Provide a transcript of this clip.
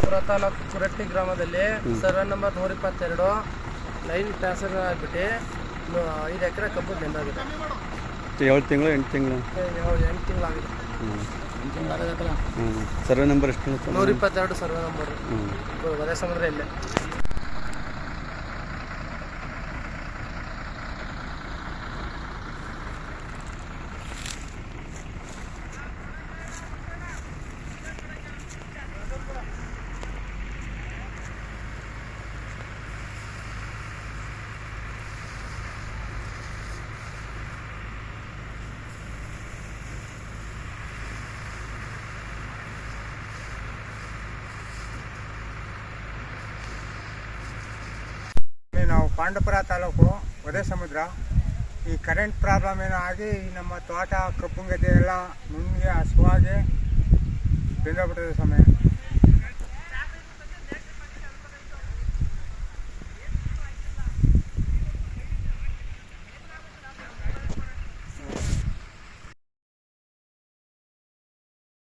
ಪಾಂಡವಪುರ ತಾಲೂಕು ಕುರಟ್ಟಿ ಗ್ರಾಮದಲ್ಲಿ survey number ನೂರ ಇಪ್ಪತ್ತೆರಡು. ಲೈನ್ ಟ್ರಾನ್ಸ್ಫರ್ ಆಗಿಬಿಟ್ಟು ಐದು ಎಕರೆ ಕಬ್ಬು ಬೆಂದಾಗಿದೆ. ಏಳು ತಿಂಗಳು ಎಂಟು ತಿಂಗಳು? ಎಂಟು ತಿಂಗಳಾಗಿದೆ. ಹ್ಞೂ ಸರ್ವೆ ನಂಬರ್ ಎಷ್ಟು? ನೂರ ಇಪ್ಪತ್ತೆರಡು ಸರ್ವೆ ನಂಬರ್ ಹ್ಞೂ ಸಮುದ್ರ ಇಲ್ಲೇ. ನಾವು ಪಾಂಡಪುರ ತಾಲೂಕು ಒದೆ ಸಮುದ್ರ. ಈ ಕರೆಂಟ್ ಪ್ರಾಬ್ಲಮ್ ಏನೋ ಆಗಿ ನಮ್ಮ ತೋಟ ಕಪ್ಪು ಗದ್ದೆ ಎಲ್ಲ ನುಂಗಿ ಹಸುವಾಗಿ ಬೆಂದೋಗ್ಬಿಟ್ಟಿದೆ ಸಮಯ